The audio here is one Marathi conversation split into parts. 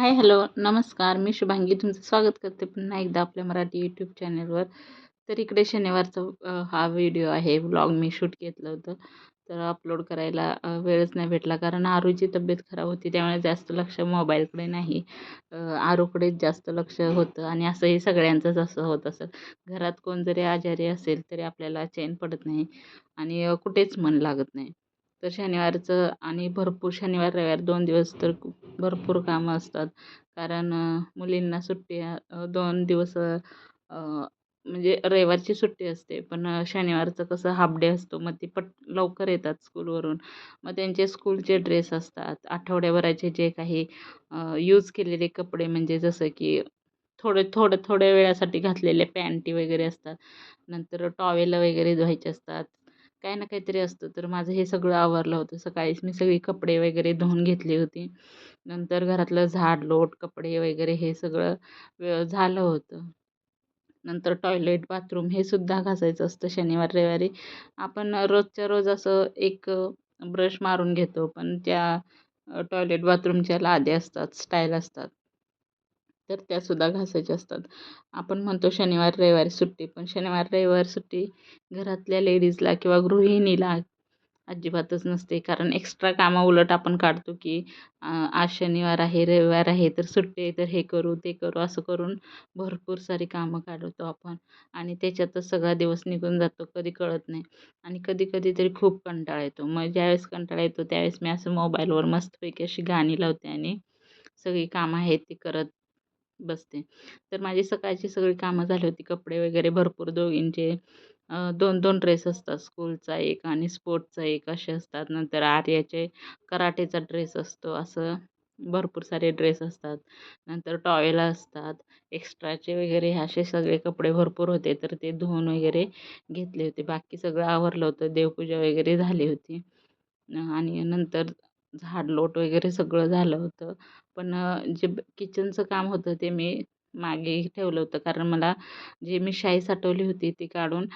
हाय हॅलो नमस्कार. मी शुभांगी. तुमचं स्वागत करते पुन्हा एकदा आपल्या मराठी यूट्यूब चॅनलवर तर इकडे शनिवारचा हा व्हिडिओ आहे. व्लॉग मी शूट घेतलं होतं. तर अपलोड करायला वेळच नाही भेटला. कारण आरूची तब्येत खराब होती. त्यामुळे जास्त लक्ष मोबाईलकडे नाही. आरूकडेच जास्त लक्ष होतं. आणि असंही सगळ्यांचंच असं होत असं घरात कोण जरी आजारी असेल तरी आपल्याला चैन पडत नाही. आणि कुठेच मन लागत नाही. तर शनिवारचं आणि भरपूर शनिवार रविवार दोन दिवस तर भरपूर कामं असतात. कारण मुलींना सुट्टी दोन दिवस म्हणजे रविवारची सुट्टी असते. पण शनिवारचं कसं हाफ डे असतो. मग ते पट लवकर येतात स्कूलवरून. मग त्यांचे स्कूलचे ड्रेस असतात. आठवड्याभराचे जे काही यूज केलेले कपडे म्हणजे जसं की थोडे थोडं थोड्या वेळासाठी घातलेले पॅन्टी वगैरे असतात. नंतर टॉवेल वगैरे धुवायचे असतात. काही ना काहीतरी असतं. तर माझं हे सगळं आवरलं होतं. सकाळीच मी सगळी कपडे वगैरे धुवून घेतली होती. नंतर घरातलं झाड लोट कपडे वगैरे हे सगळं व्य झालं होतं. नंतर टॉयलेट बाथरूम हे सुद्धा घासायचं असतं शनिवार रविवारी. आपण रोजच्या रोज असं एक ब्रश मारून घेतो. पण त्या टॉयलेट बाथरूमच्या लाद्या असतात स्टाईल असतात. तर त्यासुद्धा घासायच्या असतात. आपण म्हणतो शनिवार रविवारी सुट्टी पण शनिवार रविवार सुट्टी घरातल्या लेडीजला किंवा गृहिणीला अजिबातच नसते. कारण एक्स्ट्रा कामं उलट आपण काढतो की आज शनिवार आहे रविवार आहे तर सुट्टी आहे तर हे करू ते करू असं करून भरपूर सारी कामं काढतो आपण. आणि त्याच्यातच सगळा दिवस निघून जातो कधी कळत नाही. आणि कधी कधी तरी खूप कंटाळा येतो. मग ज्यावेळेस कंटाळा येतो त्यावेळेस मी असं मोबाईलवर मस्तपैकी अशी गाणी लावते आणि सगळी कामं आहेत ती करत बसते. तर माझी सकाळची सगळी कामं झाली होती कपडे वगैरे भरपूर दोघींचे. दोन दोन ड्रेस असतात स्कूलचा एक आणि स्पोर्टचा एक असे असतात. नंतर आर्याचे कराटेचा ड्रेस असतो असं भरपूर सारे ड्रेस असतात. नंतर टॉवेला असतात एक्स्ट्राचे वगैरे असे सगळे कपडे भरपूर होते. तर ते धुवून वगैरे घेतले होते. बाकी सगळं आवरलं होतं देवपूजा वगैरे झाली होती. आणि नंतर झाड लोट वगैरे सगळं झालं होतं. पण जे किचनचं काम होतं ते मी मागे ठेवलं होतं. कारण मला जे मी शाई साठवली होती ती काढून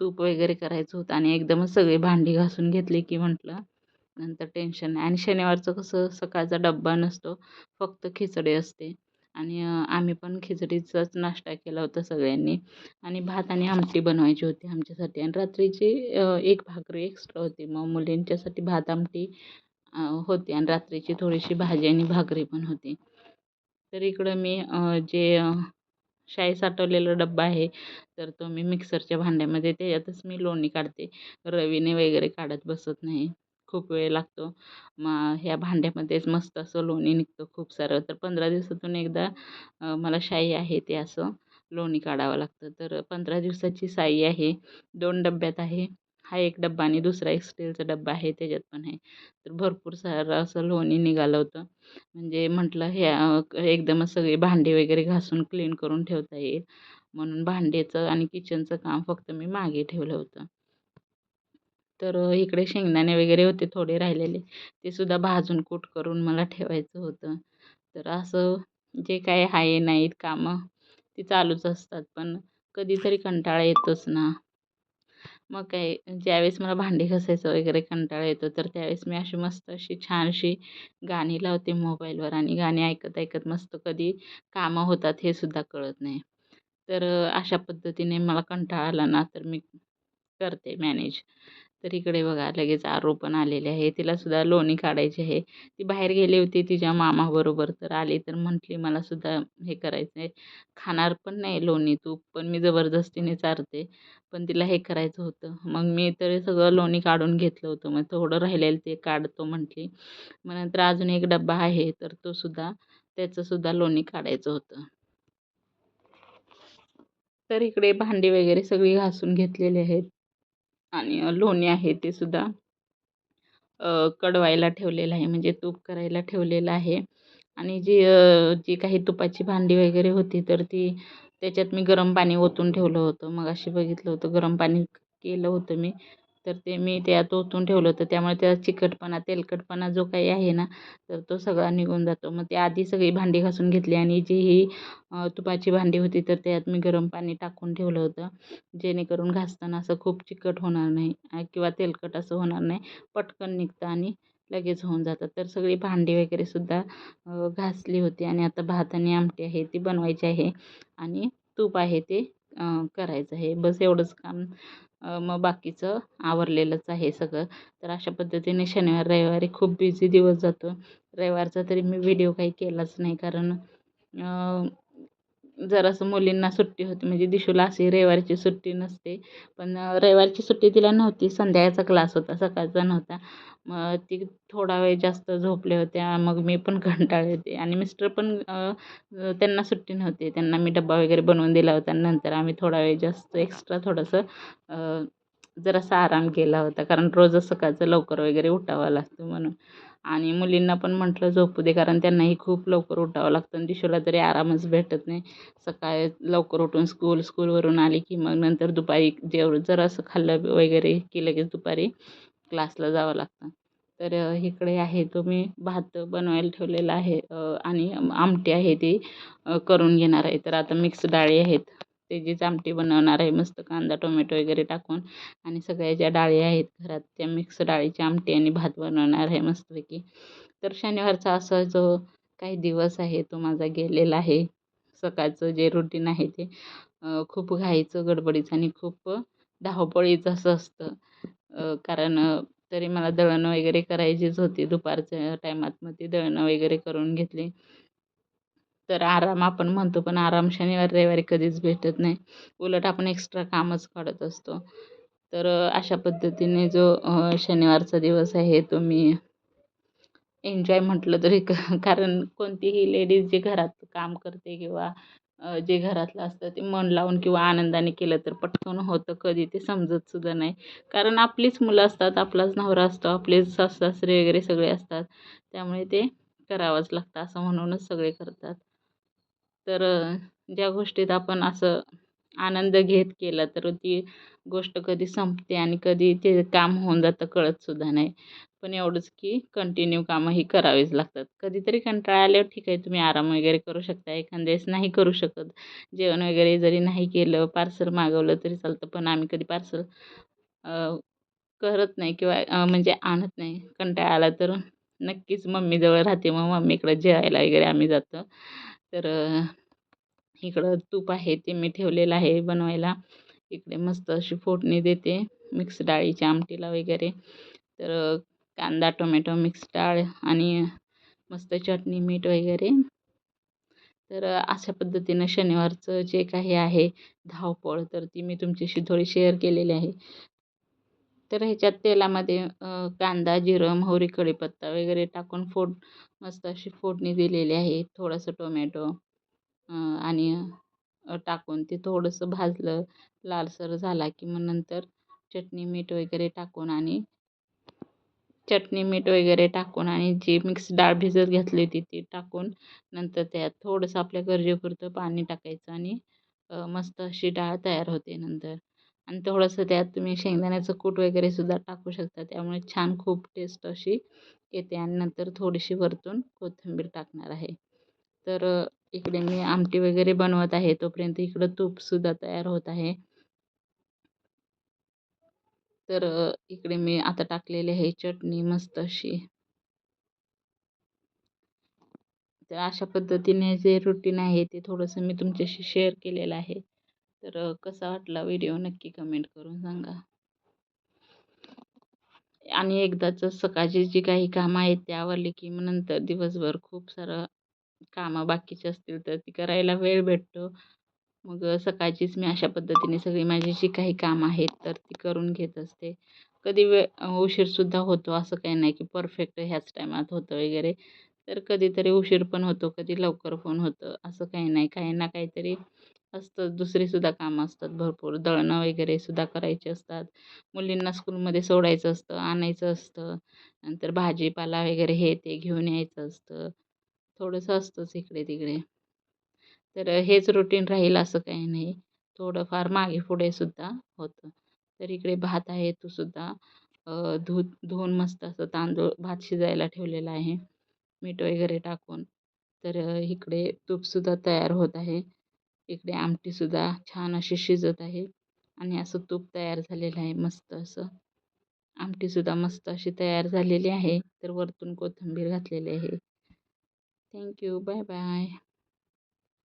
तूप वगैरे करायचं होतं आणि एकदमच सगळी भांडी घासून घेतली की म्हटलं नंतर टेन्शन नाही. आणि शनिवारचं कसं सकाळचा डब्बा नसतो फक्त खिचडी असते. आणि आम्ही पण खिचडीचाच नाश्ता केला होता सगळ्यांनी. आणि भात आणि आमटी बनवायची होती आमच्यासाठी. आणि रात्रीची एक भाकरी एक्स्ट्रा होती. मग मुलींच्यासाठी भात आमटी होते आणि रात्रीची थोडीशी भाजी आणि भाकरी पण होती. तर इकडं मी जे शाई साठवलेला डब्बा आहे तर तो मी मिक्सरच्या भांड्यामध्ये त्याच्यातच मी लोणी काढते. रवीने वगैरे काढत बसत नाही. खूप वेळ लागतो. मग ह्या भांड्यामध्येच मस्त असं लोणी निघतं खूप सारं. तर पंधरा दिवसातून एकदा मला शाई आहे ते असं लोणी काढावं लागतं. तर पंधरा दिवसाची साई आहे. दोन डब्यात आहे. हा एक डब्बा आणि दुसरा एक स्टीलचा डब्बा आहे त्याच्यात पण आहे. तर भरपूर सारं असं लोणी निघालं होतं. म्हणजे म्हटलं हे एकदमच सगळी भांडी वगैरे घासून क्लीन करून ठेवता येईल. म्हणून भांडेचं आणि किचनचं काम फक्त मी मागे ठेवलं होतं. तर इकडे शेंगदाणे वगैरे होते थोडे राहिलेले ते सुद्धा भाजून कूट करून मला ठेवायचं होतं. तर असं जे काय आहे नाहीत कामं ती चालूच असतात. पण कधीतरी कंटाळा येतोच ना. मग काय ज्यावेळेस मला भांडी घासायचं वगैरे कंटाळा येतो तर त्यावेळेस मी अशी मस्त अशी छानशी गाणी लावते मोबाईलवर आणि गाणी ऐकत ऐकत मस्त कधी कामं होतात हे सुद्धा कळत नाही. तर अशा पद्धतीने मला कंटाळा आला ना तर मी करते मॅनेज. तर इकडे बघा लगेच आरो पण आलेले आहे. तिलासुद्धा लोणी काढायची आहे. ती बाहेर गेली होती तिच्या मामाबरोबर तर आली तर म्हटली मलासुद्धा हे करायचं आहे खाणार पण नाही लोणी तूप पण मी जबरदस्तीने चारते. पण तिला हे करायचं होतं. मग मी तर सगळं लोणी काढून घेतलं होतं. मग थोडं राहिलेलं ते काढतो म्हटली. मग नंतर अजून एक डब्बा आहे तर तो सुद्धा त्याचंसुद्धा लोणी काढायचं होतं. तर इकडे भांडी वगैरे सगळी घासून घेतलेली आहेत. आणि लोणी आहे ते सुद्धा कडवायला ठेवलेलं आहे. म्हणजे तूप करायला ठेवलेलं आहे. आणि जी जी काही तुपाची भांडी वगैरे होती तर ती त्याच्यात मी गरम पाणी ओतून ठेवलं होतं. मग अशी बघितलं होतं. गरम पाणी केलं होतं मी. तर ते मी त्यात ओतून ठेवलं होतं. त्यामुळे त्याचा चिकटपणा तेलकटपणा जो काही आहे ना तर तो सगळा निघून जातो. मग ते आधी सगळी भांडी घासून घेतली आणि जी ही तुपाची भांडी होती तर त्यात मी गरम पाणी टाकून ठेवलं होतं. जेणेकरून घासताना असं खूप चिकट होणार नाही किंवा तेलकट असं होणार नाही. पटकन निघतं आणि लगेच होऊन जातात तर सगळी भांडी वगैरे सुद्धा घासली होती आणि आता भात आणि आमटी आहे ती बनवायची आहे. आणि तूप आहे ते करायचं आहे. बस एवढंच काम मग बाकीचं आवरलेलंच आहे सगळं. तर अशा पद्धतीने शनिवार रविवारी खूप बिझी दिवस जातो. रविवारचा तरी मी व्हिडिओ काही केलाच नाही. कारण जरासं मुलींना सुट्टी होती म्हणजे दिशूला अशी रविवारची सुट्टी नसते पण रविवारची सुट्टी तिला नव्हती संध्याकाळचा क्लास होता सकाळचा नव्हता. मग ती थोडा वेळ जास्त झोपल्या होत्या मग मी पण कंटाळले होते. आणि मिस्टर पण त्यांना सुट्टी नव्हती त्यांना मी डब्बा वगैरे बनवून दिला होता. नंतर आम्ही थोडा वेळ जास्त एक्स्ट्रा थोडंसं जरासा आराम केला होता कारण रोजच सकाळचं लवकर वगैरे उठावं लागतं म्हणून. आणि मुलींना पण म्हटलं झोपू दे कारण त्यांनाही खूप लवकर उठावं लागतं. आणि दिशूला तरी आरामच भेटत नाही सकाळी लवकर उठून स्कूल स्कूलवरून आली की मग नंतर दुपारी जेव जरासं खाल्लं वगैरे की लगेच दुपारी क्लासला जावं लागतं. तर इकडे आहे तो मी भात बनवायला ठेवलेला आहे आणि आमटी आहे ती करून घेणार आहे. तर आता मिक्स डाळी आहेत. त्याचीच आमटी बनवणार आहे मस्त कांदा टोमॅटो वगैरे टाकून आणि सगळ्या ज्या डाळी आहेत घरात त्या मिक्स डाळीची आमटी आणि भात बनवणार आहे मस्तपैकी. तर शनिवारचा असा जो काही दिवस आहे तो माझा गेलेला आहे. सकाळचं जे रुटीन आहे ते खूप घाईचं गडबडीचं आणि खूप धावपळीचं असं असतं. कारण तरी मला दळणं वगैरे करायचीच होती. दुपारच्या टायमात मग ती दळणं वगैरे करून घेतली. तर आराम आपण म्हणतो पण आराम शनिवार रविवारी कधीच भेटत नाही. उलट आपण एक्स्ट्रा कामच काढत असतो. तर अशा पद्धतीने जो शनिवारचा दिवस आहे तो मी एन्जॉय म्हटलं तरी क कारण कोणतीही लेडीज जे घरात काम करते किंवा जे घरातलं असतं ते मन लावून किंवा आनंदाने केलं तर पटकन होतं कधी ते समजतसुद्धा नाही. कारण आपलीच मुलं असतात आपलाच नवरा असतो आपलेच सासू सासरे वगैरे सगळे असतात. त्यामुळे ते करावंच लागतं असं म्हणूनच सगळे करतात. तर ज्या गोष्टीत आपण असं आनंद घेत केला तर ती गोष्ट कधी संपते आणि कधी ते काम होऊन जातं कळतसुद्धा नाही. पण एवढंच की कंटिन्यू कामंही करावीच लागतात. कधीतरी कंटाळा आल्यावर ठीक आहे तुम्ही आराम वगैरे करू शकता. एखाद्या वेळेस नाही करू शकत. जेवण वगैरे जरी नाही केलं पार्सल मागवलं तरी चालतं. पण आम्ही कधी पार्सल करत नाही किंवा म्हणजे आणत नाही. कंटाळा आला तर नक्कीच मम्मीजवळ राहते. मग मम्मीकडं जेवायला वगैरे आम्ही जातो. तर इकडं तूप आहे ते मी ठेवलेलं आहे बनवायला. इकडे मस्त अशी फोडणी देते मिक्स डाळीच्या आमटीला वगैरे. तर कांदा टोमॅटो मिक्स डाळ आणि मस्त चटणी मीठ वगैरे. तर अशा पद्धतीनं शनिवारचं जे काही आहे धावपळ तर ती मी तुमच्याशी थोडी शेअर केलेली आहे. तर ह्याच्यात तेलामध्ये कांदा जिरं मोहरी कढीपत्ता वगैरे टाकून फोड मस्त अशी फोडणी दिलेली आहे. थोडंसं टोमॅटो आणि टाकून ते थोडंसं भाजलं. लालसर झाला की मग नंतर चटणी मीठ वगैरे टाकून आणि चटणी मीठ वगैरे टाकून आणि जी मिक्स डाळ भिजत घातली होती ती टाकून नंतर त्यात थोडंसं आपल्या गरजेपुरतं पाणी टाकायचं आणि मस्त अशी डाळ तयार होते नंतर. आणि थोडंसं त्यात तुम्ही शेंगदाण्याचं कूट वगैरे सुद्धा टाकू शकता. त्यामुळे छान खूप टेस्ट अशी येते आणि नंतर थोडीशी वरतून कोथिंबीर टाकणार आहे. तर इकडे मी आमटी वगैरे बनवत आहे तोपर्यंत इकडं तूपसुद्धा तयार होत आहे. तर इकडे मी आता टाकलेली आहे चटणी मस्त अशी. तर अशा पद्धतीने जे रुटीन आहे ते थोडंसं मी तुमच्याशी शेअर केलेलं आहे. तर कसा वाटला व्हिडिओ नक्की कमेंट करून सांगा. आणि एकदाचं सकाळची जी काही कामं आहेत ते आवरली की मग नंतर दिवसभर खूप सारं कामं बाकीची असतील तर ती करायला वेळ भेटतो. मग सकाळचीच मी अशा पद्धतीने सगळी माझी जी काही कामं आहेत तर ती करून घेत असते. कधी वेळ उशीरसुद्धा होतो असं काही नाही की परफेक्ट ह्याच टायमात होतं वगैरे. तर कधीतरी उशीर पण होतो कधी लवकर फोन होतं असं काही नाही. काही ना काहीतरी असतं दुसरीसुद्धा कामं असतात भरपूर. दळणं वगैरे सुद्धा करायचे असतात. मुलींना स्कूलमध्ये सोडायचं असतं आणायचं असतं. नंतर भाजीपाला वगैरे हे ते घेऊन यायचं असतं. थोडंसं असतंच इकडे तिकडे तर हेच रुटीन राहील असं काही नाही. थोडंफार मागे पुढे सुद्धा होतं. तर इकडे भात आहे तो सुद्धा धु धुवून मस्त असं तांदूळ भात शिजायला ठेवलेला आहे. मीठ वगैरे टाकून. तर इकडे तूपसुद्धा तयार होत आहे. इकडे आमटीसुद्धा छान अशी शिजत आहे आणि असं तूप तयार झालेलं आहे मस्त असं. आमटीसुद्धा मस्त अशी तयार झालेली आहे. तर वरतून कोथिंबीर घातलेली आहे. Thank you bye bye